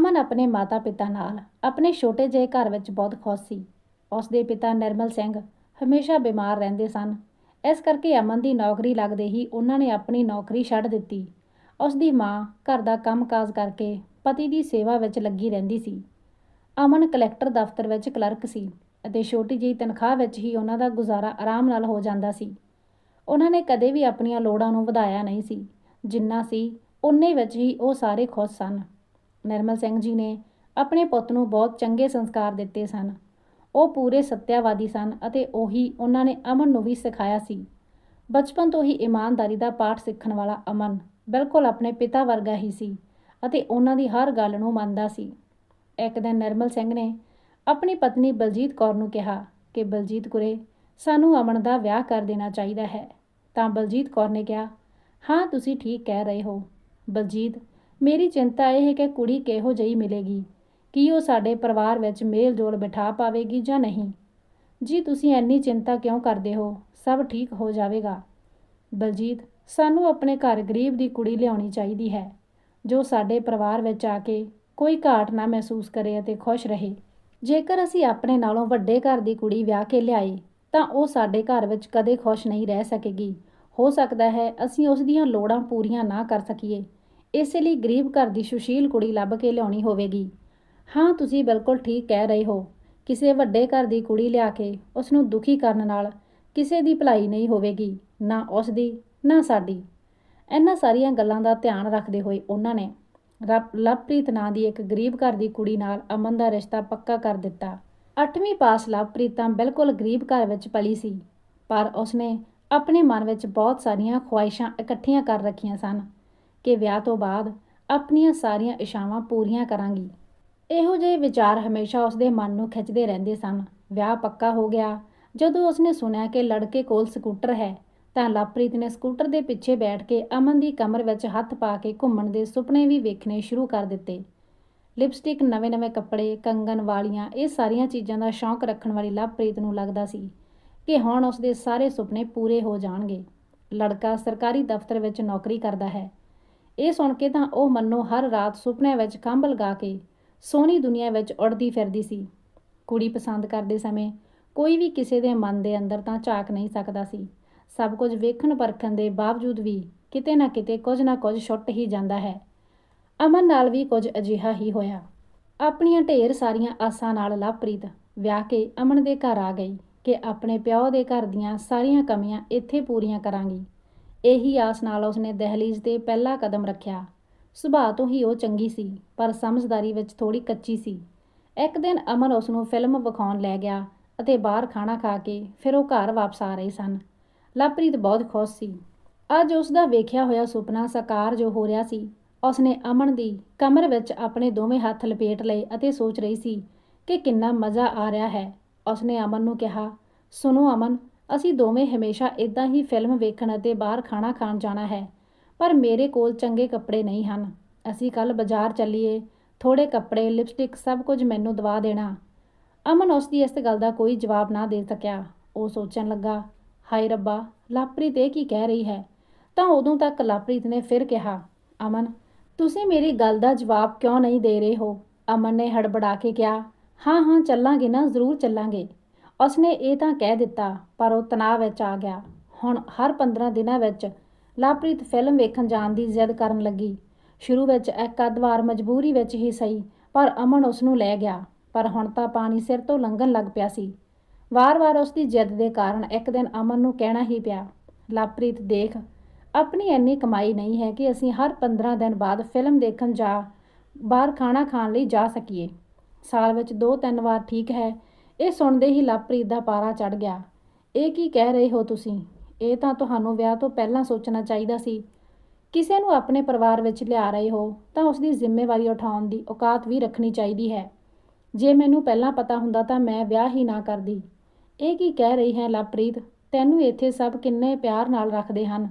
ਅਮਨ ਆਪਣੇ ਮਾਤਾ-ਪਿਤਾ ਨਾਲ ਆਪਣੇ ਛੋਟੇ ਜਿਹੇ ਘਰ ਵਿੱਚ ਬਹੁਤ ਖੁਸ਼ ਸੀ। ਉਸ ਦੇ ਪਿਤਾ ਨਿਰਮਲ ਸਿੰਘ ਹਮੇਸ਼ਾ ਬਿਮਾਰ ਰਹਿੰਦੇ ਸਨ। ਇਸ ਕਰਕੇ ਅਮਨ ਦੀ ਨੌਕਰੀ ਲੱਗਦੇ ਹੀ ਉਹਨਾਂ ਨੇ ਆਪਣੀ ਨੌਕਰੀ ਛੱਡ ਦਿੱਤੀ। ਉਸ ਦੀ ਮਾਂ ਘਰ ਦਾ ਕੰਮਕਾਜ ਕਰਕੇ ਪਤੀ ਦੀ ਸੇਵਾ ਵਿੱਚ ਲੱਗੀ ਰਹਿੰਦੀ ਸੀ। ਅਮਨ ਕਲੈਕਟਰ ਦਫ਼ਤਰ ਵਿੱਚ ਕਲਰਕ ਸੀ ਅਤੇ ਛੋਟੀ ਜਿਹੀ ਤਨਖਾਹ ਵਿੱਚ ਹੀ ਉਹਨਾਂ ਦਾ ਗੁਜ਼ਾਰਾ ਆਰਾਮ ਨਾਲ ਹੋ ਜਾਂਦਾ ਸੀ। ਉਹਨਾਂ ਨੇ ਕਦੇ ਵੀ ਆਪਣੀਆਂ ਲੋੜਾਂ ਨੂੰ ਵਧਾਇਆ ਨਹੀਂ ਸੀ। ਜਿੰਨਾ ਸੀ, ਉਨੇ ਵਿੱਚ ਹੀ ਉਹ ਸਾਰੇ ਖੁਸ਼ ਸਨ। ਨਿਰਮਲ ਸਿੰਘ ਜੀ ਨੇ ਆਪਣੇ ਪੁੱਤ ਨੂੰ ਬਹੁਤ ਚੰਗੇ ਸੰਸਕਾਰ ਦਿੱਤੇ ਸਨ। ਉਹ ਪੂਰੇ ਸਤਿਆਵਾਦੀ ਸਨ ਅਤੇ ਉਹੀ ਉਹਨਾਂ ਨੇ ਅਮਨ ਨੂੰ ਵੀ ਸਿਖਾਇਆ ਸੀ। ਬਚਪਨ ਤੋਂ ਹੀ ਇਮਾਨਦਾਰੀ ਦਾ ਪਾਠ ਸਿੱਖਣ ਵਾਲਾ ਅਮਨ ਬਿਲਕੁਲ ਆਪਣੇ ਪਿਤਾ ਵਰਗਾ ਹੀ ਸੀ ਅਤੇ ਉਹਨਾਂ ਦੀ ਹਰ ਗੱਲ ਨੂੰ ਮੰਨਦਾ ਸੀ। ਇੱਕ ਦਿਨ ਨਿਰਮਲ ਸਿੰਘ ਨੇ ਆਪਣੀ ਪਤਨੀ ਬਲਜੀਤ ਕੌਰ ਨੂੰ ਕਿਹਾ ਕਿ, ਬਲਜੀਤ ਕੁਰੇ, ਸਾਨੂੰ ਅਮਨ ਦਾ ਵਿਆਹ ਕਰ ਦੇਣਾ ਚਾਹੀਦਾ ਹੈ। ਤਾਂ ਬਲਜੀਤ ਕੌਰ ਨੇ ਕਿਹਾ, ਹਾਂ, ਤੁਸੀਂ ਠੀਕ ਕਹਿ ਰਹੇ ਹੋ। ਬਲਜੀਤ ਮੇਰੀ ਚਿੰਤਾ ਇਹ ਹੈ ਕਿ ਕੁੜੀ ਕਿਹੋ ਜਿਹੀ ਮਿਲੇਗੀ? ਕੀ ਉਹ ਸਾਡੇ ਪਰਿਵਾਰ ਵਿੱਚ ਮੇਲ ਜੋਲ ਬਿਠਾ ਪਾਵੇਗੀ ਜਾਂ ਨਹੀਂ? ਜੀ, ਤੁਸੀਂ ਇੰਨੀ ਚਿੰਤਾ ਕਿਉਂ ਕਰਦੇ ਹੋ? ਸਭ ਠੀਕ ਹੋ ਜਾਵੇਗਾ। ਬਲਜੀਤ, ਸਾਨੂੰ ਆਪਣੇ ਘਰ ਗਰੀਬ ਦੀ ਕੁੜੀ ਲਿਆਉਣੀ ਚਾਹੀਦੀ ਹੈ, ਜੋ ਸਾਡੇ ਪਰਿਵਾਰ ਵਿੱਚ ਆ ਕੇ ਕੋਈ ਘਾਟ ਨਾ ਮਹਿਸੂਸ ਕਰੇ ਅਤੇ ਖੁਸ਼ ਰਹੇ। ਜੇਕਰ ਅਸੀਂ ਆਪਣੇ ਨਾਲੋਂ ਵੱਡੇ ਘਰ ਦੀ ਕੁੜੀ ਵਿਆਹ ਕੇ ਲਿਆਏ, ਤਾਂ ਉਹ ਸਾਡੇ ਘਰ ਵਿੱਚ ਕਦੇ ਖੁਸ਼ ਨਹੀਂ ਰਹਿ ਸਕੇਗੀ। ਹੋ ਸਕਦਾ ਹੈ ਅਸੀਂ ਉਸ ਦੀਆਂ ਲੋੜਾਂ ਪੂਰੀਆਂ ਨਾ ਕਰ ਸਕੀਏ। ਇਸੇ ਲਈ ਗਰੀਬ ਘਰ ਦੀ ਸੁਸ਼ੀਲ ਕੁੜੀ ਲੱਭ ਕੇ ਲਿਆਉਣੀ ਹੋਵੇਗੀ। ਹਾਂ, ਤੁਸੀਂ ਬਿਲਕੁਲ ਠੀਕ ਕਹਿ ਰਹੇ ਹੋ। ਕਿਸੇ ਵੱਡੇ ਘਰ ਦੀ ਕੁੜੀ ਲਿਆ ਕੇ ਉਸ ਨੂੰ ਦੁਖੀ ਕਰਨ ਨਾਲ ਕਿਸੇ ਦੀ ਭਲਾਈ ਨਹੀਂ ਹੋਵੇਗੀ, ਨਾ ਉਸ ਦੀ, ਨਾ ਸਾਡੀ। ਇਹਨਾਂ ਸਾਰੀਆਂ ਗੱਲਾਂ ਦਾ ਧਿਆਨ ਰੱਖਦੇ ਹੋਏ ਉਹਨਾਂ ਨੇ ਰੱਬ, ਲਵਪ੍ਰੀਤ ਨਾਂ ਦੀ ਇੱਕ ਗਰੀਬ ਘਰ ਦੀ ਕੁੜੀ ਨਾਲ ਅਮਨ ਦਾ ਰਿਸ਼ਤਾ ਪੱਕਾ ਕਰ ਦਿੱਤਾ। 8ਵੀਂ ਪਾਸ ਲਵਪ੍ਰੀਤ ਤਾਂ ਬਿਲਕੁਲ ਗਰੀਬ ਘਰ ਵਿੱਚ ਪਲੀ ਸੀ, ਪਰ ਉਸਨੇ ਆਪਣੇ ਮਨ ਵਿੱਚ ਬਹੁਤ ਸਾਰੀਆਂ ਖੁਆਇਸ਼ਾਂ ਇਕੱਠੀਆਂ ਕਰ ਰੱਖੀਆਂ ਸਨ। ਕਿ ਵਿਆਹ ਤੋਂ ਬਾਅਦ ਆਪਣੀਆਂ ਸਾਰੀਆਂ ਇਸ਼ਾਵਾਂ ਪੂਰੀਆਂ ਕਰਾਂਗੀ। ਇਹੋ ਜਿਹੇ ਵਿਚਾਰ ਹਮੇਸ਼ਾ ਉਸਦੇ ਮਨ ਨੂੰ ਖਿੱਚਦੇ ਰਹਿੰਦੇ ਸਨ। ਵਿਆਹ ਪੱਕਾ ਹੋ ਗਿਆ। ਜਦੋਂ ਉਸਨੇ ਸੁਣਿਆ ਕਿ ਲੜਕੇ ਕੋਲ ਸਕੂਟਰ ਹੈ, ਤਾਂ ਲਵਪ੍ਰੀਤ ਨੇ ਸਕੂਟਰ ਦੇ ਪਿੱਛੇ ਬੈਠ ਕੇ ਅਮਨ ਦੀ ਕਮਰ ਵਿੱਚ ਹੱਥ ਪਾ ਕੇ ਘੁੰਮਣ ਦੇ ਸੁਪਨੇ ਵੀ ਵੇਖਣੇ ਸ਼ੁਰੂ ਕਰ ਦਿੱਤੇ। ਲਿਪਸਟਿਕ ਨਵੇਂ-ਨਵੇਂ ਕੱਪੜੇ ਕੰਗਨ ਵਾਲੀਆਂ, ਇਹ ਸਾਰੀਆਂ ਚੀਜ਼ਾਂ ਦਾ ਸ਼ੌਂਕ ਰੱਖਣ ਵਾਲੀ ਲਵਪ੍ਰੀਤ ਨੂੰ ਲੱਗਦਾ ਸੀ ਕਿ ਹੁਣ ਉਸਦੇ ਸਾਰੇ ਸੁਪਨੇ ਪੂਰੇ ਹੋ ਜਾਣਗੇ। ਲੜਕਾ ਸਰਕਾਰੀ ਦਫ਼ਤਰ ਵਿੱਚ ਨੌਕਰੀ ਕਰਦਾ ਹੈ। ਇਹ ਸੁਣ ਕੇ ਤਾਂ ਉਹ ਮੰਨੋ ਹਰ ਰਾਤ ਸੁਪਨਿਆਂ ਵਿੱਚ ਕੰਬ ਲਗਾ ਕੇ ਸੋਹਣੀ ਦੁਨੀਆ ਵਿੱਚ ਉੜਦੀ ਫਿਰਦੀ ਸੀ। ਕੁੜੀ ਪਸੰਦ ਕਰਦੇ ਸਮੇਂ ਕੋਈ ਵੀ ਕਿਸੇ ਦੇ ਮਨ ਦੇ ਅੰਦਰ ਤਾਂ ਝਾਕ ਨਹੀਂ ਸਕਦਾ ਸੀ। ਸਭ ਕੁਝ ਵੇਖਣ ਪਰਖਣ ਦੇ ਬਾਵਜੂਦ ਵੀ ਕਿਤੇ ਨਾ ਕਿਤੇ ਕੁਝ ਨਾ ਕੁਝ ਛੁੱਟ ਹੀ ਜਾਂਦਾ ਹੈ। ਅਮਨ ਨਾਲ ਵੀ ਕੁਝ ਅਜਿਹਾ ਹੀ ਹੋਇਆ। ਆਪਣੀਆਂ ਢੇਰ ਸਾਰੀਆਂ ਆਸਾਂ ਨਾਲ ਲਵਪ੍ਰੀਤ ਵਿਆਹ ਕੇ ਅਮਨ ਦੇ ਘਰ ਆ ਗਈ ਕਿ ਆਪਣੇ ਪਿਓ ਦੇ ਘਰ ਦੀਆਂ ਸਾਰੀਆਂ ਕਮੀਆਂ ਇੱਥੇ ਪੂਰੀਆਂ ਕਰਾਂਗੀ। ਇਹੀ ਆਸ ਨਾਲ ਉਸਨੇ ਦਹਲੀਜ਼ ਤੇ ਪਹਿਲਾ ਕਦਮ ਰੱਖਿਆ। ਸੁਭਾਅ ਤੋਂ ਹੀ ਉਹ ਚੰਗੀ ਸੀ, ਪਰ ਸਮਝਦਾਰੀ ਵਿੱਚ ਥੋੜੀ ਕੱਚੀ ਸੀ। ਇੱਕ ਦਿਨ ਅਮਨ ਉਸ ਨੂੰ ਫਿਲਮ ਵਿਖਾਉਣ ਲੈ ਗਿਆ ਅਤੇ ਬਾਹਰ ਖਾਣਾ ਖਾ ਕੇ ਫਿਰ ਉਹ ਘਰ ਵਾਪਸ ਆ ਰਹੇ ਸਨ। ਲਵਪ੍ਰੀਤ ਬਹੁਤ ਖੁਸ਼ ਸੀ। ਅੱਜ ਉਸ ਦਾ ਵੇਖਿਆ ਹੋਇਆ ਸੁਪਨਾ ਸਾਕਾਰ ਜੋ ਹੋ ਰਿਹਾ ਸੀ, ਉਸਨੇ ਅਮਨ ਦੀ ਕਮਰ ਵਿੱਚ ਆਪਣੇ ਦੋਵੇਂ ਹੱਥ ਲਪੇਟ ਲਏ ਅਤੇ ਸੋਚ ਰਹੀ ਸੀ ਕਿ ਕਿੰਨਾ ਮਜ਼ਾ ਆ ਰਿਹਾ ਹੈ। ਉਸਨੇ ਅਮਨ ਨੂੰ ਕਿਹਾ, ਸੁਣੋ ਅਮਨ ਅਸੀਂ ਦੋਵੇਂ ਹਮੇਸ਼ਾ ਇਦਾਂ ਹੀ ਫਿਲਮ ਵੇਖਣ ਅਤੇ ਬਾਹਰ ਖਾਣਾ ਖਾਣ ਜਾਣਾ ਹੈ, ਪਰ ਮੇਰੇ ਕੋਲ ਚੰਗੇ ਕੱਪੜੇ ਨਹੀਂ ਹਨ। ਅਸੀਂ ਕੱਲ ਬਾਜ਼ਾਰ ਚੱਲੀਏ ਥੋੜੇ ਕੱਪੜੇ, ਲਿਪਸਟਿਕ ਸਭ ਕੁਝ ਮੈਨੂੰ ਦਵਾ ਦੇਣਾ। ਅਮਨ ਉਸ ਦੀ ਇਸ ਗੱਲ ਦਾ ਕੋਈ ਜਵਾਬ ਨਾ ਦੇ ਸਕਿਆ। ਉਹ ਸੋਚਣ ਲੱਗਾ, ਹਾਏ ਰੱਬਾ, ਲਾਪ੍ਰੀਤ ਇਹ ਕੀ ਕਹਿ ਰਹੀ ਹੈ? ਤਾਂ ਉਦੋਂ ਤੱਕ ਲਾਪ੍ਰੀਤ ਨੇ ਫਿਰ ਕਿਹਾ, ਅਮਨ, ਤੁਸੀਂ ਮੇਰੀ ਗੱਲ ਦਾ ਜਵਾਬ ਕਿਉਂ ਨਹੀਂ ਦੇ ਰਹੇ ਹੋ? ਅਮਨ ਨੇ ਹੜਬੜਾ ਕੇ ਕਿਹਾ, ਹਾਂ ਹਾਂ, ਚੱਲਾਂਗੇ ਨਾ, ਜ਼ਰੂਰ ਚੱਲਾਂਗੇ। ਉਸਨੇ ਇਹ ਤਾਂ ਕਹਿ ਦਿੱਤਾ, ਪਰ ਉਹ ਤਣਾਅ ਵਿੱਚ ਆ ਗਿਆ। ਹੁਣ ਹਰ 15 ਦਿਨਾਂ ਵਿੱਚ ਲਾਪ੍ਰੀਤ ਫਿਲਮ ਵੇਖਣ ਜਾਣ ਦੀ ਜ਼ਿੱਦ ਕਰਨ ਲੱਗੀ। ਸ਼ੁਰੂ ਵਿੱਚ ਇੱਕ ਅੱਧ ਵਾਰ ਮਜਬੂਰੀ ਵਿੱਚ ਹੀ ਸਹੀ, ਪਰ ਅਮਨ ਉਸ ਨੂੰ ਲੈ ਗਿਆ, ਪਰ ਹੁਣ ਤਾਂ ਪਾਣੀ ਸਿਰ ਤੋਂ ਲੰਘਣ ਲੱਗ ਪਿਆ ਸੀ। ਵਾਰ-ਵਾਰ ਉਸ ਦੀ ਜਿੱਦ ਦੇ ਕਾਰਨ ਇੱਕ ਦਿਨ ਅਮਨ ਨੂੰ ਕਹਿਣਾ ਹੀ ਪਿਆ, ਲਾਪ੍ਰੀਤ, ਦੇਖ, ਆਪਣੀ ਇੰਨੀ ਕਮਾਈ ਨਹੀਂ ਹੈ ਕਿ ਅਸੀਂ ਹਰ 15 ਦਿਨ ਬਾਅਦ ਫਿਲਮ ਦੇਖਣ ਜਾ, ਬਾਹਰ ਖਾਣਾ ਖਾਣ ਲਈ ਜਾ ਸਕੀਏ। ਸਾਲ ਵਿੱਚ ਦੋ ਤਿੰਨ ਵਾਰ ਠੀਕ ਹੈ ਇਹ ਸੁਣਦੇ ਹੀ ਲਵਪ੍ਰੀਤ ਦਾ ਪਾਰਾ ਚੜ ਗਿਆ। ਇਹ ਕੀ ਕਹਿ ਰਹੇ ਹੋ ਤੁਸੀਂ? ਇਹ ਤਾਂ ਤੁਹਾਨੂੰ ਵਿਆਹ ਤੋਂ ਪਹਿਲਾਂ ਸੋਚਣਾ ਚਾਹੀਦਾ ਸੀ। ਕਿਸੇ ਨੂੰ ਆਪਣੇ ਪਰਿਵਾਰ ਵਿੱਚ ਲਿਆ ਰਹੇ ਹੋ, ਤਾਂ ਉਸ ਦੀ ਜ਼ਿੰਮੇਵਾਰੀ ਉਠਾਉਣ ਦੀ ਔਕਾਤ ਵੀ ਰੱਖਣੀ ਚਾਹੀਦੀ ਹੈ। ਜੇ ਮੈਨੂੰ ਪਹਿਲਾਂ ਪਤਾ ਹੁੰਦਾ ਤਾਂ ਮੈਂ ਵਿਆਹ ਹੀ ਨਾ ਕਰਦੀ। ਇਹ ਕੀ ਕਹਿ ਰਹੀ ਹੈ ਲਵਪ੍ਰੀਤ? ਤੈਨੂੰ ਇੱਥੇ ਸਭ ਕਿੰਨੇ ਪਿਆਰ ਨਾਲ ਰੱਖਦੇ ਹਨ।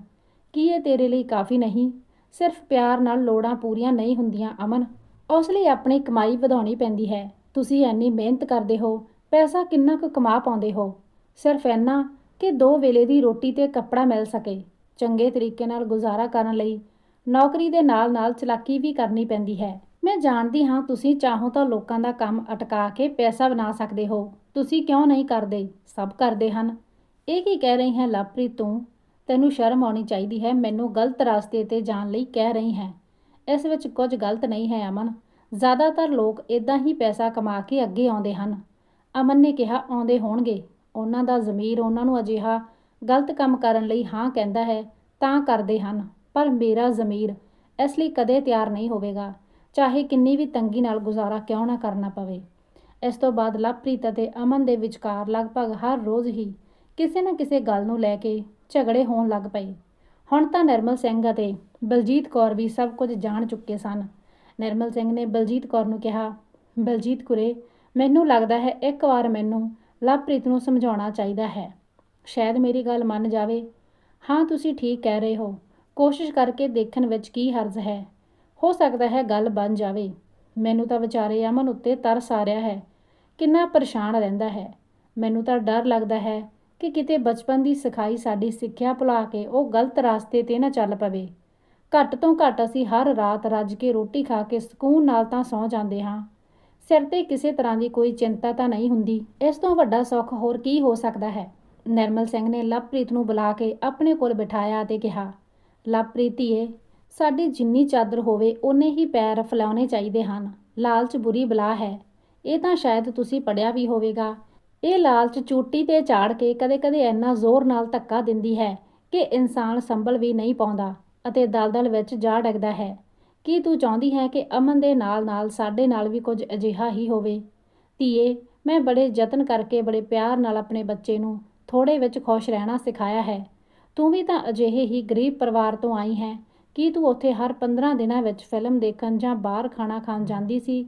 ਕੀ ਇਹ ਤੇਰੇ ਲਈ ਕਾਫੀ ਨਹੀਂ? ਸਿਰਫ ਪਿਆਰ ਨਾਲ ਲੋੜਾਂ ਪੂਰੀਆਂ ਨਹੀਂ ਹੁੰਦੀਆਂ, ਅਮਨ। ਉਸ ਲਈ ਆਪਣੀ ਕਮਾਈ ਵਧਾਉਣੀ ਪੈਂਦੀ ਹੈ। ਤੁਸੀਂ ਇੰਨੀ ਮਿਹਨਤ ਕਰਦੇ ਹੋ ਪੈਸਾ ਕਿੰਨਾ ਕੁ ਕਮਾ ਪਾਉਂਦੇ ਹੋ? ਸਿਰਫ ਇੰਨਾ ਕਿ ਦੋ ਵੇਲੇ ਦੀ ਰੋਟੀ ਤੇ ਕੱਪੜਾ ਮਿਲ ਸਕੇ। ਚੰਗੇ ਤਰੀਕੇ ਨਾਲ ਗੁਜ਼ਾਰਾ ਕਰਨ ਲਈ ਨੌਕਰੀ ਦੇ ਨਾਲ-ਨਾਲ ਚਲਾਕੀ ਵੀ ਕਰਨੀ ਪੈਂਦੀ ਹੈ। ਮੈਂ ਜਾਣਦੀ ਹਾਂ ਤੁਸੀਂ ਚਾਹੋ ਤਾਂ ਲੋਕਾਂ ਦਾ ਕੰਮ ਅਟਕਾ ਕੇ ਪੈਸਾ ਬਣਾ ਸਕਦੇ ਹੋ। ਤੁਸੀਂ ਕਿਉਂ ਨਹੀਂ ਕਰਦੇ? ਸਭ ਕਰਦੇ ਹਨ। ਇਹ ਕੀ ਕਹਿ ਰਹੀ ਹੈ ਲਵਪ੍ਰੀਤ ਤੂੰ? ਤੈਨੂੰ ਸ਼ਰਮ ਆਉਣੀ ਚਾਹੀਦੀ ਹੈ, ਮੈਨੂੰ ਗਲਤ ਰਸਤੇ ਤੇ ਜਾਣ ਲਈ ਕਹਿ ਰਹੀ ਹੈ। ਇਸ ਵਿੱਚ ਕੁਝ ਗਲਤ ਨਹੀਂ ਹੈ ਅਮਨ। ਜ਼ਿਆਦਾਤਰ ਲੋਕ ਇਦਾਂ ਹੀ ਪੈਸਾ ਕਮਾ ਕੇ ਅੱਗੇ ਆਉਂਦੇ ਹਨ। ਅਮਨ ਨੇ ਕਿਹਾ, ਆਉਂਦੇ ਹੋਣਗੇ। ਉਹਨਾਂ ਦਾ ਜ਼ਮੀਰ ਉਹਨਾਂ ਨੂੰ ਅਜਿਹਾ ਗਲਤ ਕੰਮ ਕਰਨ ਲਈ ਹਾਂ ਕਹਿੰਦਾ ਹੈ, ਤਾਂ ਕਰਦੇ ਹਨ। ਪਰ ਮੇਰਾ ਜ਼ਮੀਰ ਇਸ ਲਈ ਕਦੇ ਤਿਆਰ ਨਹੀਂ ਹੋਵੇਗਾ। ਚਾਹੇ ਕਿੰਨੀ ਵੀ ਤੰਗੀ ਨਾਲ ਗੁਜ਼ਾਰਾ ਕਿਉਂ ਨਾ ਕਰਨਾ ਪਵੇ। ਇਸ ਤੋਂ ਬਾਅਦ ਲਵਪ੍ਰੀਤ ਅਤੇ ਅਮਨ ਦੇ ਵਿਚਕਾਰ ਲਗਭਗ ਹਰ ਰੋਜ਼ ਹੀ ਕਿਸੇ ਨਾ ਕਿਸੇ ਗੱਲ ਨੂੰ ਲੈ ਕੇ ਝਗੜੇ ਹੋਣ ਲੱਗ ਪਏ। ਹੁਣ ਤਾਂ ਨਿਰਮਲ ਸਿੰਘ ਅਤੇ ਬਲਜੀਤ ਕੌਰ ਵੀ ਸਭ ਕੁਝ ਜਾਣ ਚੁੱਕੇ ਸਨ। ਨਿਰਮਲ ਸਿੰਘ ਨੇ ਬਲਜੀਤ ਕੌਰ ਨੂੰ ਕਿਹਾ, ਬਲਜੀਤ ਕੁਰੇ ਮੈਨੂੰ ਲੱਗਦਾ ਹੈ ਇੱਕ ਵਾਰ ਮੈਨੂੰ ਲਵਪ੍ਰੀਤ ਨੂੰ ਸਮਝਾਉਣਾ ਚਾਹੀਦਾ ਹੈ। ਸ਼ਾਇਦ ਮੇਰੀ ਗੱਲ ਮੰਨ ਜਾਵੇ। ਹਾਂ, ਤੁਸੀਂ ਠੀਕ ਕਹਿ ਰਹੇ ਹੋ। ਕੋਸ਼ਿਸ਼ ਕਰਕੇ ਦੇਖਣ ਵਿੱਚ ਕੀ ਹਰਜ਼ ਹੈ। ਹੋ ਸਕਦਾ ਹੈ ਗੱਲ ਬਣ ਜਾਵੇ। ਮੈਨੂੰ ਤਾਂ ਵਿਚਾਰੇ ਅਮਨ ਉੱਤੇ ਤਰਸ ਆ ਰਿਹਾ ਹੈ। ਕਿੰਨਾ ਪਰੇਸ਼ਾਨ ਰਹਿੰਦਾ ਹੈ। ਮੈਨੂੰ ਤਾਂ ਡਰ ਲੱਗਦਾ ਹੈ ਕਿ ਕਿਤੇ ਬਚਪਨ ਦੀ ਸਿਖਾਈ ਸਾਡੀ ਸਿੱਖਿਆ ਭੁਲਾ ਕੇ ਉਹ ਗਲਤ ਰਾਸਤੇ ਤੇ ਨਾ ਚੱਲ ਪਵੇ। ਘੱਟ ਤੋਂ ਘੱਟ ਅਸੀਂ ਹਰ ਰਾਤ ਰੱਜ ਕੇ ਰੋਟੀ ਖਾ ਕੇ ਸਕੂਨ ਨਾਲ ਤਾਂ ਸੌਂ ਜਾਂਦੇ ਹਾਂ। ਸਿਰ ਤੇ ਕਿਸੇ ਤਰ੍ਹਾਂ ਦੀ ਕੋਈ ਚਿੰਤਾ ਤਾਂ ਨਹੀਂ ਹੁੰਦੀ। ਇਸ ਤੋਂ ਵੱਡਾ ਸੁੱਖ ਹੋਰ ਕੀ ਹੋ ਸਕਦਾ ਹੈ? ਨਿਰਮਲ ਸਿੰਘ ਨੇ ਲਵਪ੍ਰੀਤ ਨੂੰ ਬੁਲਾ ਕੇ ਆਪਣੇ ਕੋਲ ਬਿਠਾਇਆ ਅਤੇ ਕਿਹਾ, ਲਵਪ੍ਰੀਤ ਲਵਪ੍ਰੀਤੀਏ ਸਾਡੀ ਜਿੰਨੀ ਚਾਦਰ ਹੋਵੇ, ਓਨੇ ਹੀ ਪੈਰ ਫੈਲਾਉਣੇ ਚਾਹੀਦੇ ਹਨ। ਲਾਲਚ ਬੁਰੀ ਬਲਾ ਹੈ। ਇਹ ਤਾਂ ਸ਼ਾਇਦ ਤੁਸੀਂ ਪੜਿਆ ਵੀ ਹੋਵੇਗਾ। ਇਹ ਲਾਲਚ ਚੂਟੀ ਤੇ ਝਾੜ ਕੇ ਕਦੇ-ਕਦੇ ਇੰਨਾ ਜ਼ੋਰ ਨਾਲ ਧੱਕਾ ਦਿੰਦੀ ਹੈ ਕਿ ਇਨਸਾਨ ਸੰਭਲ ਵੀ ਨਹੀਂ ਪਾਉਂਦਾ ਅਤੇ ਦਲਦਲ ਵਿੱਚ ਜਾ ਡਗਦਾ ਹੈ। ਕੀ ਤੂੰ ਚਾਹੁੰਦੀ ਹੈ ਕਿ ਅਮਨ ਦੇ ਨਾਲ-ਨਾਲ ਸਾਡੇ ਨਾਲ ਵੀ ਕੁਝ ਅਜਿਹਾ ਹੀ ਹੋਵੇ? ਧੀਏ, ਮੈਂ ਬੜੇ ਯਤਨ ਕਰਕੇ, ਬੜੇ ਪਿਆਰ ਨਾਲ ਆਪਣੇ ਬੱਚੇ ਨੂੰ ਥੋੜੇ ਵਿੱਚ ਖੁਸ਼ ਰਹਿਣਾ ਸਿਖਾਇਆ ਹੈ। ਤੂੰ ਵੀ ਤਾਂ ਅਜਿਹੇ ਹੀ ਗਰੀਬ ਪਰਿਵਾਰ ਤੋਂ ਆਈ ਹੈ। ਕੀ ਤੂੰ ਉੱਥੇ ਹਰ 15 ਦਿਨਾਂ ਵਿੱਚ ਫਿਲਮ ਦੇਖਣ ਜਾਂ ਬਾਹਰ ਖਾਣਾ ਖਾਣ ਜਾਂਦੀ ਸੀ?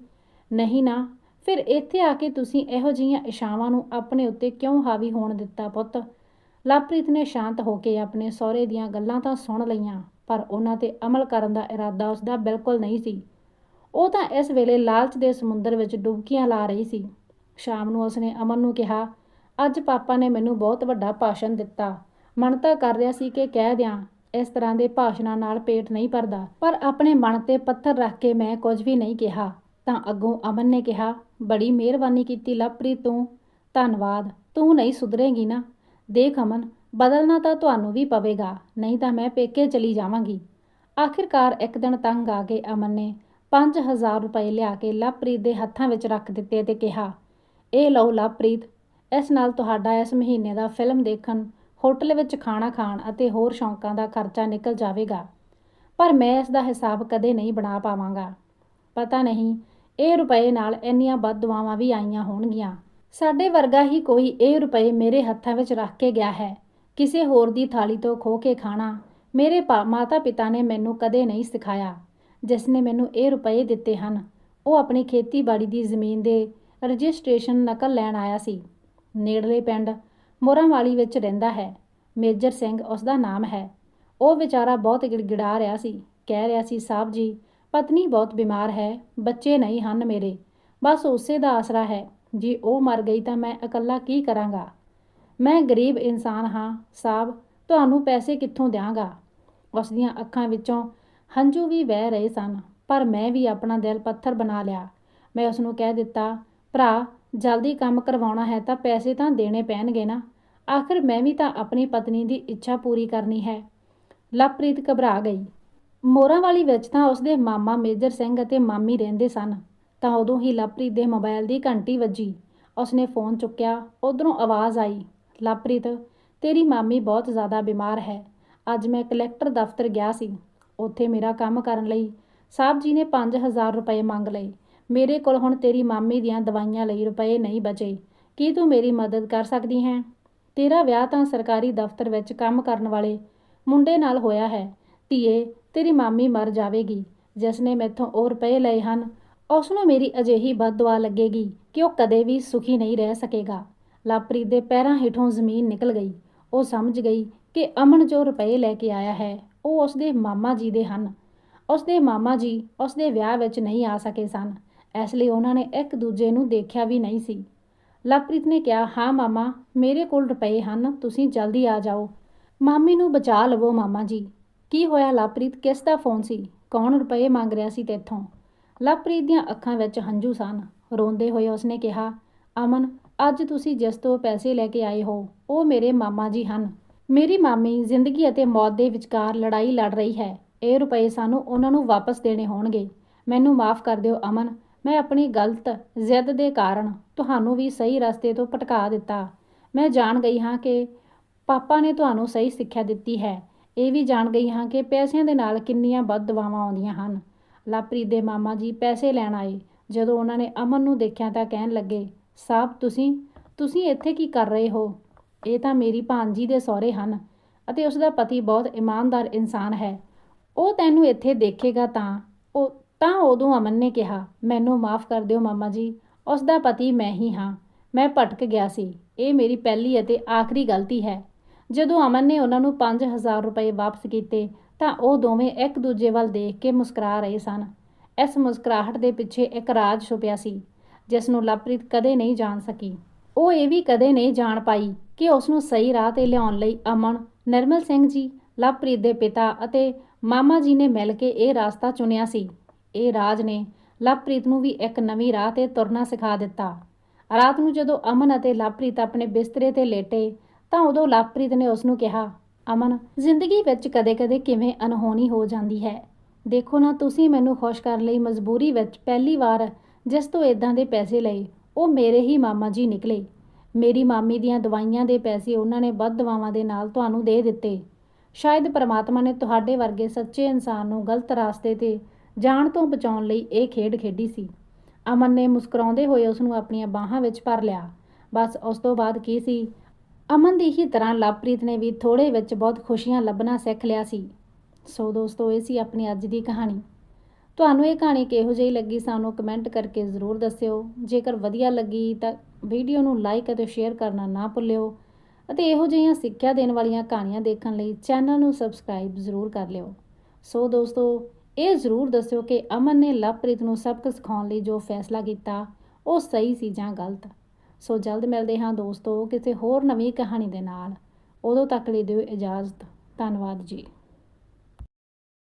ਨਹੀਂ ਨਾ। ਫਿਰ ਇੱਥੇ ਆ ਕੇ ਤੁਸੀਂ ਇਹੋ ਜਿਹੀਆਂ ਇਸ਼ਾਵਾਂ ਨੂੰ ਆਪਣੇ ਉੱਤੇ ਕਿਉਂ ਹਾਵੀ ਹੋਣ ਦਿੱਤਾ ਪੁੱਤ? ਲਵਪ੍ਰੀਤ ਨੇ ਸ਼ਾਂਤ ਹੋ ਕੇ ਆਪਣੇ ਸਹੁਰੇ ਦੀਆਂ ਗੱਲਾਂ ਤਾਂ ਸੁਣ ਲਈਆਂ, ਪਰ ਉਹਨਾਂ ਤੇ ਅਮਲ ਕਰਨ ਦਾ ਇਰਾਦਾ ਉਸਦਾ ਬਿਲਕੁਲ ਨਹੀਂ ਸੀ। ਉਹ ਤਾਂ ਇਸ ਵੇਲੇ ਲਾਲਚ ਦੇ ਸਮੁੰਦਰ ਵਿੱਚ ਡੁਬਕੀਆਂ ਲਾ ਰਹੀ ਸੀ। ਸ਼ਾਮ ਨੂੰ ਉਸਨੇ ਅਮਨ ਨੂੰ ਕਿਹਾ, ਅੱਜ ਪਾਪਾ ਨੇ ਮੈਨੂੰ ਬਹੁਤ ਵੱਡਾ ਭਾਸ਼ਣ ਦਿੱਤਾ। ਮਨ ਤਾਂ ਕਰ ਰਿਹਾ ਸੀ ਕਿ ਕਹਿ ਦਿਆਂ, ਇਸ ਤਰ੍ਹਾਂ ਦੇ ਭਾਸ਼ਣਾਂ ਨਾਲ ਪੇਟ ਨਹੀਂ ਭਰਦਾ, ਪਰ ਆਪਣੇ ਮਨ ਤੇ ਪੱਥਰ ਰੱਖ ਕੇ ਮੈਂ ਕੁਝ ਵੀ ਨਹੀਂ ਕਿਹਾ। ਤਾਂ ਅੱਗੋਂ ਅਮਨ ਨੇ ਕਿਹਾ, ਬੜੀ ਮਿਹਰਬਾਨੀ ਕੀਤੀ ਲਵਪ੍ਰੀਤ ਤੂੰ। ਧੰਨਵਾਦ, ਤੂੰ ਨਹੀਂ ਸੁਧਰੇਗੀ ਨਾ। ਦੇਖ ਅਮਨ, ਬਦਲਣਾ ਤਾਂ ਤੁਹਾਨੂੰ ਵੀ ਪਵੇਗਾ, ਨਹੀਂ ਤਾਂ ਮੈਂ ਪੇਕੇ ਚਲੀ ਜਾਵਾਂਗੀ। ਆਖਿਰਕਾਰ ਇੱਕ ਦਿਨ ਤੰਗ ਆ ਕੇ ਅਮਨ ਨੇ 5000 ਰੁਪਏ ਲਿਆ ਕੇ ਲਵਪ੍ਰੀਤ ਦੇ ਹੱਥਾਂ ਵਿੱਚ ਰੱਖ ਦਿੱਤੇ ਤੇ ਕਿਹਾ, ਇਹ ਲਓ ਲਵਪ੍ਰੀਤ, ਇਸ ਨਾਲ ਤੁਹਾਡਾ ਇਸ ਮਹੀਨੇ ਦਾ ਫਿਲਮ ਦੇਖਣ, ਹੋਟਲ ਵਿੱਚ ਖਾਣਾ ਖਾਣ ਅਤੇ ਹੋਰ ਸ਼ੌਂਕਾਂ ਦਾ ਖਰਚਾ ਨਿਕਲ ਜਾਵੇਗਾ। ਪਰ ਮੈਂ ਇਸ ਦਾ ਹਿਸਾਬ ਕਦੇ ਨਹੀਂ ਬਣਾ ਪਾਵਾਂਗਾ। ਪਤਾ ਨਹੀਂ, ਇਹ ਰੁਪਏ ਨਾਲ ਇੰਨੀਆਂ ਵੱਧ ਦੁਆਵਾਂ ਵੀ ਆਈਆਂ ਹੋਣਗੀਆਂ। ਸਾਡੇ ਵਰਗਾ ਹੀ ਕੋਈ ਇਹ ਰੁਪਏ ਮੇਰੇ ਹੱਥਾਂ ਵਿੱਚ ਰੱਖ ਕੇ ਗਿਆ ਹੈ। ਕਿਸੇ ਹੋਰ ਦੀ ਥਾਲੀ ਤੋਂ ਖੋ ਕੇ ਖਾਣਾ ਮੇਰੇ ਮਾਤਾ ਪਿਤਾ ਨੇ ਮੈਨੂੰ ਕਦੇ ਨਹੀਂ ਸਿਖਾਇਆ। ਜਿਸ ਨੇ ਮੈਨੂੰ ਇਹ ਰੁਪਏ ਦਿੱਤੇ ਹਨ, ਉਹ ਆਪਣੀ ਖੇਤੀਬਾੜੀ ਦੀ ਜ਼ਮੀਨ ਦੇ ਰਜਿਸਟ੍ਰੇਸ਼ਨ ਨਕਲ ਲੈਣ ਆਇਆ ਸੀ। ਨੇੜਲੇ ਪਿੰਡ ਮੋਰਾਂਵਾਲੀ ਵਿੱਚ ਰਹਿੰਦਾ ਹੈ। ਮੇਜਰ ਸਿੰਘ ਉਸ ਦਾ ਨਾਮ ਹੈ। ਉਹ ਵਿਚਾਰਾ ਬਹੁਤ ਗਿੜਗਿੜਾ ਰਿਹਾ ਸੀ। ਕਹਿ ਰਿਹਾ ਸੀ, ਸਾਹਿਬ ਜੀ, ਪਤਨੀ ਬਹੁਤ ਬਿਮਾਰ ਹੈ, ਬੱਚੇ ਨਹੀਂ ਹਨ ਮੇਰੇ। ਬਸ ਉਸੇ ਦਾ ਆਸਰਾ ਹੈ। ਜੇ, ਉਹ ਮਰ ਗਈ ਤਾਂ ਮੈਂ ਇਕੱਲਾ ਕੀ ਕਰਾਂਗਾ? ਮੈਂ ਗਰੀਬ ਇਨਸਾਨ ਹਾਂ ਸਾਹਿਬ ਤੁਹਾਨੂੰ ਪੈਸੇ ਕਿੱਥੋਂ ਦਿਆਂਗਾ? ਉਸ ਦੀਆਂ ਅੱਖਾਂ ਵਿੱਚੋਂ ਹੰਝੂ ਵੀ ਵਹਿ ਰਹੇ ਸਨ, ਪਰ ਮੈਂ ਵੀ ਆਪਣਾ ਦਿਲ ਪੱਥਰ ਬਣਾ ਲਿਆ। ਮੈਂ ਉਸ ਨੂੰ ਕਹਿ ਦਿੱਤਾ, ਭਰਾ, ਜਲਦੀ ਕੰਮ ਕਰਵਾਉਣਾ ਹੈ ਤਾਂ ਪੈਸੇ ਤਾਂ ਦੇਣੇ ਪੈਣਗੇ ਨਾ। ਆਖਰ ਮੈਂ ਵੀ ਤਾਂ ਆਪਣੀ ਪਤਨੀ ਦੀ ਇੱਛਾ ਪੂਰੀ ਕਰਨੀ ਹੈ। ਲਵਪ੍ਰੀਤ ਘਬਰਾ ਗਈ। ਮੋਰਾਂ ਵਾਲੀ ਵਿੱਚ ਤਾਂ ਉਸਦੇ ਮਾਮਾ ਮੇਜਰ ਸਿੰਘ ਅਤੇ ਮਾਮੀ ਰਹਿੰਦੇ ਸਨ। ਤਾਂ ਉਦੋਂ ਹੀ ਲਵਪ੍ਰੀਤ ਦੇ ਮੋਬਾਈਲ ਦੀ ਘੰਟੀ ਵੱਜੀ। ਉਸਨੇ ਫੋਨ ਚੁੱਕਿਆ। ਉਧਰੋਂ ਆਵਾਜ਼ ਆਈ, ਲਵਪ੍ਰੀਤ, ਤੇਰੀ ਮਾਮੀ ਬਹੁਤ ਜ਼ਿਆਦਾ ਬਿਮਾਰ ਹੈ। ਅੱਜ ਮੈਂ ਕਲੈਕਟਰ ਦਫ਼ਤਰ ਗਿਆ ਸੀ। ਉੱਥੇ ਮੇਰਾ ਕੰਮ ਕਰਨ ਲਈ ਸਾਹਿਬ ਜੀ ਨੇ 5000 ਰੁਪਏ ਮੰਗ ਲਏ। ਮੇਰੇ ਕੋਲ ਹੁਣ ਤੇਰੀ ਮਾਮੀ ਦੀਆਂ ਦਵਾਈਆਂ ਲਈ ਰੁਪਏ ਨਹੀਂ ਬਚੇ। ਕੀ ਤੂੰ ਮੇਰੀ ਮਦਦ ਕਰ ਸਕਦੀ ਹੈ? ਤੇਰਾ ਵਿਆਹ ਤਾਂ ਸਰਕਾਰੀ ਦਫ਼ਤਰ ਵਿੱਚ ਕੰਮ ਕਰਨ ਵਾਲੇ ਮੁੰਡੇ ਨਾਲ ਹੋਇਆ ਹੈ। ਧੀਏ, ਤੇਰੀ ਮਾਮੀ ਮਰ ਜਾਵੇਗੀ, ਜਿਸ ਨੇ ਮੈਥੋਂ ਉਹ ਰੁਪਏ ਲਏ ਹਨ। ਉਸ ਨੂੰ ਮੇਰੀ ਅਜਿਹੀ ਬਦਦੁਆ ਲੱਗੇਗੀ ਕਿ ਉਹ ਕਦੇ ਵੀ ਸੁਖੀ ਨਹੀਂ ਰਹਿ ਸਕੇਗਾ। ਲਾਪਰੀ ਦੇ ਪੈਰਾਂ ਹੇਠੋਂ ਜ਼ਮੀਨ ਨਿਕਲ ਗਈ। ਉਹ ਸਮਝ ਗਈ ਕਿ ਅਮਨ ਜੋ ਰੁਪਏ ਲੈ ਕੇ ਆਇਆ ਹੈ, ਉਹ ਉਸ ਦੇ ਮਾਮਾ ਜੀ ਦੇ ਹਨ। ਉਸ ਦੇ ਮਾਮਾ ਜੀ ਉਸ ਦੇ ਵਿਆਹ ਵਿੱਚ ਨਹੀਂ ਆ ਸਕੇ ਸਨ। ਇਸ ਲਈ ਉਹਨਾਂ ਨੇ ਇੱਕ ਦੂਜੇ ਨੂੰ ਦੇਖਿਆ ਵੀ ਨਹੀਂ ਸੀ। ਲਵਪ੍ਰੀਤ ਨੇ ਕਿਹਾ, ਹਾਂ ਮਾਮਾ, ਮੇਰੇ ਕੋਲ ਰੁਪਏ ਹਨ, ਤੁਸੀਂ ਜਲਦੀ ਆ ਜਾਓ। ਮਾਮੀ ਨੂੰ ਬਚਾ ਲਵੋ ਮਾਮਾ ਜੀ। ਕੀ ਹੋਇਆ ਲਵਪ੍ਰੀਤ ਕਿਸ ਦਾ ਫੋਨ ਸੀ? ਕੌਣ ਰੁਪਏ ਮੰਗ ਰਿਹਾ ਸੀ ਤੇਥੋਂ? ਲਵਪ੍ਰੀਤ ਦੀਆਂ ਅੱਖਾਂ ਵਿੱਚ ਹੰਝੂ ਸਨ। ਰੋਂਦੇ ਹੋਏ ਉਸਨੇ ਕਿਹਾ, ਅਮਨ, ਅੱਜ ਤੁਸੀਂ ਜਿਸ ਤੋਂ ਪੈਸੇ ਲੈ ਕੇ ਆਏ ਹੋ, ਉਹ ਮੇਰੇ ਮਾਮਾ ਜੀ ਹਨ। ਮੇਰੀ ਮਾਮੀ ਜ਼ਿੰਦਗੀ ਅਤੇ ਮੌਤ ਦੇ ਵਿਚਕਾਰ ਲੜਾਈ ਲੜ ਰਹੀ ਹੈ। ਇਹ ਰੁਪਏ ਸਾਨੂੰ ਉਹਨਾਂ ਨੂੰ ਵਾਪਸ ਦੇਣੇ ਹੋਣਗੇ। ਮੈਨੂੰ ਮਾਫ ਕਰ ਦਿਓ, ਅਮਨ। ਮੈਂ ਆਪਣੀ ਗਲਤ ਜ਼ਿੱਦ ਦੇ ਕਾਰਨ ਤੁਹਾਨੂੰ ਵੀ ਸਹੀ ਰਸਤੇ ਤੋਂ ਭਟਕਾ ਦਿੱਤਾ। ਮੈਂ ਜਾਣ ਗਈ ਹਾਂ ਕਿ ਪਾਪਾ ਨੇ ਤੁਹਾਨੂੰ ਸਹੀ ਸਿੱਖਿਆ ਦਿੱਤੀ ਹੈ। ਇਹ ਵੀ ਜਾਣ ਗਈ ਹਾਂ ਕਿ ਪੈਸਿਆਂ ਦੇ ਨਾਲ ਕਿੰਨੀਆਂ ਵੱਧ ਦਵਾਵਾਂ ਆਉਂਦੀਆਂ ਹਨ। ਲਵਪ੍ਰੀਤ ਦੇ ਮਾਮਾ ਜੀ ਪੈਸੇ ਲੈਣ ਆਏ। ਜਦੋਂ ਉਹਨਾਂ ਨੇ ਅਮਨ ਨੂੰ ਦੇਖਿਆ ਤਾਂ ਕਹਿਣ ਲੱਗੇ ਸਾਹਿਬ ਤੁਸੀਂ ਤੁਸੀਂ ਇੱਥੇ ਕੀ ਕਰ ਰਹੇ ਹੋ? ਇਹ ਤਾਂ ਮੇਰੀ ਭਾਂਜੀ ਦੇ ਸਹੁਰੇ ਹਨ ਅਤੇ ਉਸ ਦਾ ਪਤੀ ਬਹੁਤ ਇਮਾਨਦਾਰ ਇਨਸਾਨ ਹੈ। ਉਹ ਤੈਨੂੰ ਇੱਥੇ ਦੇਖੇਗਾ ਤਾਂ, ਉਹ, ਤਾਂ ਉਦੋਂ ਅਮਨ ਨੇ ਕਿਹਾ, ਮੈਨੂੰ ਮਾਫ ਕਰ ਦਿਓ ਮਾਮਾ ਜੀ ਉਸ ਦਾ ਪਤੀ ਮੈਂ ਹੀ ਹਾਂ। ਮੈਂ ਭਟਕ ਗਿਆ ਸੀ। ਇਹ ਮੇਰੀ ਪਹਿਲੀ ਅਤੇ ਆਖਰੀ ਗਲਤੀ ਹੈ। ਜਦੋਂ ਅਮਨ ਨੇ ਉਹਨਾਂ ਨੂੰ 5000 ਰੁਪਏ ਵਾਪਸ ਕੀਤੇ, ਤਾਂ ਉਹ ਦੋਵੇਂ ਇੱਕ ਦੂਜੇ ਵੱਲ ਦੇਖ ਕੇ ਮੁਸਕਰਾ ਰਹੇ ਸਨ। ਇਸ ਮੁਸਕਰਾਹਟ ਦੇ ਪਿੱਛੇ ਇੱਕ ਰਾਜ ਛੁਪਿਆ ਸੀ, ਜਿਸ ਨੂੰ ਲਵਪ੍ਰੀਤ ਕਦੇ ਨਹੀਂ ਜਾਣ ਸਕੀ। ਉਹ ਇਹ ਵੀ ਕਦੇ ਨਹੀਂ ਜਾਣ ਪਾਈ ਕਿ ਉਸ ਨੂੰ ਸਹੀ ਰਾਹ ਤੇ ਲਿਆਉਣ ਲਈ ਅਮਨ, ਨਿਰਮਲ ਸਿੰਘ ਜੀ, ਲਵਪ੍ਰੀਤ ਦੇ ਪਿਤਾ ਅਤੇ ਮਾਮਾ ਜੀ ਨੇ ਮਿਲ ਕੇ ਇਹ ਰਸਤਾ ਚੁਣਿਆ ਸੀ। ਇਹ ਰਾਜ ਨੇ ਲਵਪ੍ਰੀਤ ਨੂੰ ਵੀ ਇੱਕ ਨਵੀਂ ਰਾਹ ਤੇ ਤੁਰਨਾ ਸਿਖਾ ਦਿੱਤਾ। ਰਾਤ ਨੂੰ ਜਦੋਂ ਅਮਨ ਅਤੇ ਲਵਪ੍ਰੀਤ ਆਪਣੇ ਬਿਸਤਰੇ ਤੇ ਲੇਟੇ ਤਾਂ ਉਦੋਂ ਲਵਪ੍ਰੀਤ ਨੇ ਉਸ ਨੂੰ ਕਿਹਾ, ਅਮਨ, ਜ਼ਿੰਦਗੀ ਵਿੱਚ ਕਦੇ-ਕਦੇ ਕਿਵੇਂ ਅਨਹੋਣੀ ਹੋ ਜਾਂਦੀ ਹੈ? ਦੇਖੋ ਨਾ, ਤੁਸੀਂ ਮੈਨੂੰ ਖੁਸ਼ ਕਰਨ ਲਈ ਮਜਬੂਰੀ ਵਿੱਚ ਪਹਿਲੀ ਵਾਰ ਜਿਸ ਤੋਂ ਇਦਾਂ ਦੇ ਪੈਸੇ ਲਏ, ਉਹ ਮੇਰੇ ਹੀ ਮਾਮਾ ਜੀ ਨਿਕਲੇ। ਮੇਰੀ ਮਾਮੀ ਦੀਆਂ ਦਵਾਈਆਂ ਦੇ ਪੈਸੇ ਉਹਨਾਂ ਨੇ ਵੱਧ ਦਵਾਵਾਂ ਦੇ ਨਾਲ ਤੁਹਾਨੂੰ ਦੇ ਦਿੱਤੇ। ਸ਼ਾਇਦ ਪਰਮਾਤਮਾ ਨੇ ਤੁਹਾਡੇ ਵਰਗੇ ਸੱਚੇ ਇਨਸਾਨ ਨੂੰ ਗਲਤ ਰਾਸਤੇ ਤੇ ਜਾਣ ਤੋਂ ਬਚਾਉਣ ਲਈ ਇਹ ਖੇਡ ਖੇਡੀ ਸੀ। ਅਮਨ ਨੇ ਮੁਸਕਰਾਉਂਦੇ ਹੋਏ ਉਸ ਨੂੰ ਆਪਣੀਆਂ ਬਾਹਾਂ ਵਿੱਚ ਭਰ ਲਿਆ। ਬਸ ਉਸ ਤੋਂ ਬਾਅਦ ਕੀ ਸੀ? ਅਮਨ ਦੀ ਹੀ ਤਰ੍ਹਾਂ ਲਵਪ੍ਰੀਤ ਨੇ ਵੀ ਥੋੜੇ ਵਿੱਚ ਬਹੁਤ ਖੁਸ਼ੀਆਂ ਲੱਭਣਾ ਸਿੱਖ ਲਿਆ ਸੀ। ਸੋ ਦੋਸਤੋ, ਇਹ ਸੀ ਆਪਣੀ ਅੱਜ ਦੀ ਕਹਾਣੀ। ਤੁਹਾਨੂੰ ਇਹ ਕਹਾਣੀ ਕਿਹੋ ਜਿਹੀ ਲੱਗੀ ਸਾਨੂੰ ਕਮੈਂਟ ਕਰਕੇ ਜ਼ਰੂਰ ਦੱਸਿਓ। ਜੇਕਰ ਵਧੀਆ ਲੱਗੀ ਤਾਂ ਵੀਡੀਓ ਨੂੰ ਲਾਈਕ ਅਤੇ ਸ਼ੇਅਰ ਕਰਨਾ ਨਾ ਭੁੱਲਿਓ ਅਤੇ ਇਹੋ ਜਿਹੀਆਂ ਸਿੱਖਿਆ ਦੇਣ ਵਾਲੀਆਂ ਕਹਾਣੀਆਂ ਦੇਖਣ ਲਈ ਚੈਨਲ ਨੂੰ ਸਬਸਕ੍ਰਾਈਬ ਜ਼ਰੂਰ ਕਰ ਲਿਓ। ਸੋ ਦੋਸਤੋ, ਇਹ ਜ਼ਰੂਰ ਦੱਸਿਓ ਕਿ ਅਮਨ ਨੇ ਲਵਪ੍ਰੀਤ ਨੂੰ ਸਬਕ ਸਿਖਾਉਣ ਲਈ ਜੋ ਫੈਸਲਾ ਕੀਤਾ, ਉਹ ਸਹੀ ਸੀ ਜਾਂ ਗਲਤ। ਸੋ ਜਲਦ ਮਿਲਦੇ ਹਾਂ ਦੋਸਤੋ ਕਿਸੇ ਹੋਰ ਨਵੀਂ ਕਹਾਣੀ ਦੇ ਨਾਲ। ਉਦੋਂ ਤੱਕ ਲਈ ਦਿਓ ਇਜਾਜ਼ਤ। ਧੰਨਵਾਦ ਜੀ।